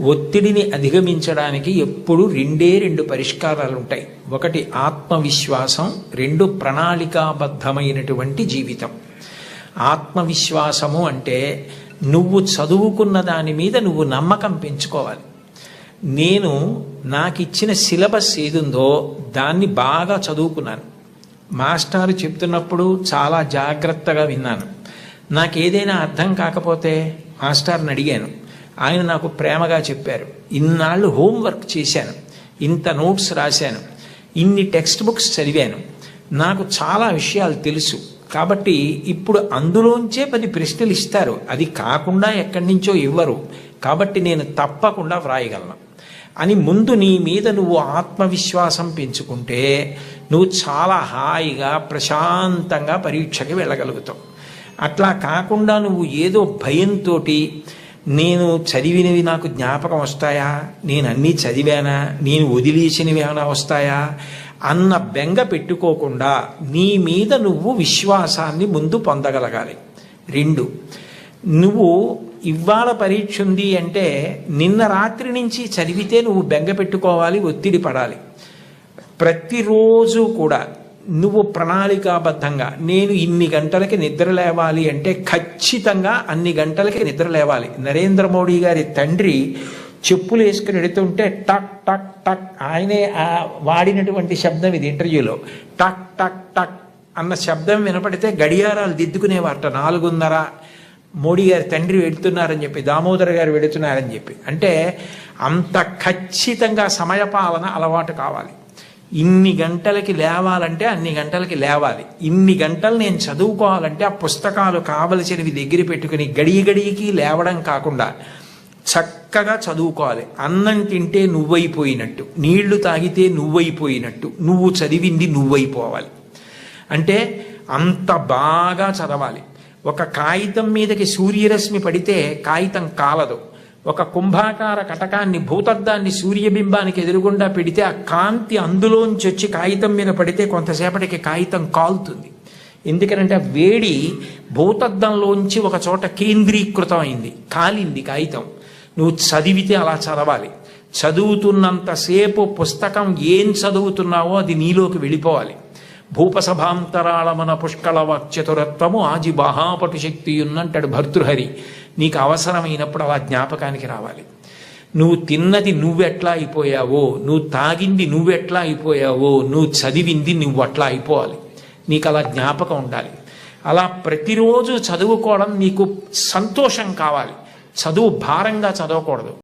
ఒత్తిడిని అధిగమించడానికి ఎప్పుడు రెండే రెండు పరిష్కారాలు ఉంటాయి ఒకటి ఆత్మవిశ్వాసం రెండు ప్రణాళికాబద్ధమైనటువంటి జీవితం. ఆత్మవిశ్వాసము అంటే నువ్వు చదువుకున్న దాని మీద నువ్వు నమ్మకం పెంచుకోవాలి. నేను నాకు ఇచ్చిన సిలబస్ ఏదుందో దాన్ని బాగా చదువుకున్నాను. మాస్టారు చెప్తున్నప్పుడు చాలా జాగ్రత్తగా విన్నాను. నాకు ఏదైనా అర్థం కాకపోతే మాస్టర్ని అడిగాను ఆయన నాకు ప్రేమగా చెప్పారు. ఇన్నాళ్ళు హోంవర్క్ చేశాను. ఇంత నోట్స్ రాశాను. ఇన్ని టెక్స్ట్ బుక్స్ చదివాను. నాకు చాలా విషయాలు తెలుసు. కాబట్టి ఇప్పుడు అందులోంచే పది ప్రశ్నలు ఇస్తారు. అది కాకుండా ఎక్కడి నుంచో ఇవ్వరు. కాబట్టి నేను తప్పకుండా వ్రాయగలను. అని ముందు నీ మీద నువ్వు ఆత్మవిశ్వాసం పెంచుకుంటే నువ్వు చాలా హాయిగా ప్రశాంతంగా పరీక్షకి వెళ్ళగలుగుతావు. అట్లా కాకుండా నువ్వు ఏదో భయంతో నేను చదివినవి నాకు జ్ఞాపకం వస్తాయా? నేను అన్నీ చదివానా? నేను వదిలేసినవి ఏమైనా వస్తాయా? అన్న బెంగ పెట్టుకోకుండా నీ మీద నువ్వు విశ్వాసాన్ని ముందు పొందగలగాలి. రెండు నువ్వు ఇవాళ పరీక్ష ఉంది అంటే నిన్న రాత్రి నుంచి చదివితే నువ్వు బెంగ పెట్టుకోవాలి ఒత్తిడి పడాలి. ప్రతిరోజు కూడా నువ్వు ప్రణాళికాబద్ధంగా నేను ఇన్ని గంటలకి నిద్ర లేవాలి అంటే ఖచ్చితంగా అన్ని గంటలకి నిద్ర లేవాలి. నరేంద్ర మోడీ గారి తండ్రి చెప్పులు వేసుకుని వెళుతుంటే టక్ టక్ టక్ ఆయనే వాడినటువంటి శబ్దం ఇది ఇంటర్వ్యూలో. టక్ టక్ టక్ అన్న శబ్దం వినపడితే గడియారాలు దిద్దుకునేవారట. నాలుగున్నర మోడీ గారి తండ్రి వెళుతున్నారని చెప్పి దామోదర్ గారు వెళుతున్నారని చెప్పి. అంటే అంత ఖచ్చితంగా సమయపాలన అలవాటు కావాలి. ఇన్ని గంటలకి లేవాలంటే అన్ని గంటలకి లేవాలి. ఇన్ని గంటలు నేను చదువుకోవాలంటే ఆ పుస్తకాలు కావలసినవి దగ్గర పెట్టుకుని గడియ గడియకి లేవడం కాకుండా చక్కగా చదువుకోవాలి. అన్నం తింటే నువ్వైపోయినట్టు నీళ్ళు తాగితే నువ్వైపోయినట్టు నువ్వు చదివింది నువ్వైపోవాలి. అంటే అంత బాగా చదవాలి. ఒక కాగితం మీదకి సూర్యరశ్మి పడితే కాగితం కాలదు. ఒక కుంభాకార కటకాన్ని భూతద్దాన్ని సూర్యబింబానికి ఎదురుగుండా పెడితే ఆ కాంతి అందులోంచి వచ్చి కాగితం మీద పడితే కొంతసేపటికి కాగితం కాలుతుంది. ఎందుకనంటే ఆ వేడి భూతద్దంలోంచి ఒక చోట కేంద్రీకృతం అయింది కాలింది కాగితం. నువ్వు చదివితే అలా చదవాలి. చదువుతున్నంతసేపు పుస్తకం ఏం చదువుతున్నావో అది నీలోకి వెళ్ళిపోవాలి. భూపసభాంతరాళమన పుష్కళ చతురత్వము ఆజి మహాపటు శక్తి ఉన్నంటాడు భర్తృహరి. నీకు అవసరమైనప్పుడు అలా జ్ఞాపకానికి రావాలి. నువ్వు తిన్నది నువ్వెట్లా అయిపోయావో నువ్వు తాగింది నువ్వెట్లా అయిపోయావో నువ్వు చదివింది నువ్వు అట్లా అయిపోవాలి. నీకు అలా జ్ఞాపకం ఉండాలి. అలా ప్రతిరోజు చదువుకోవడం నీకు సంతోషం కావాలి. చదువు భారంగా చదవకూడదు.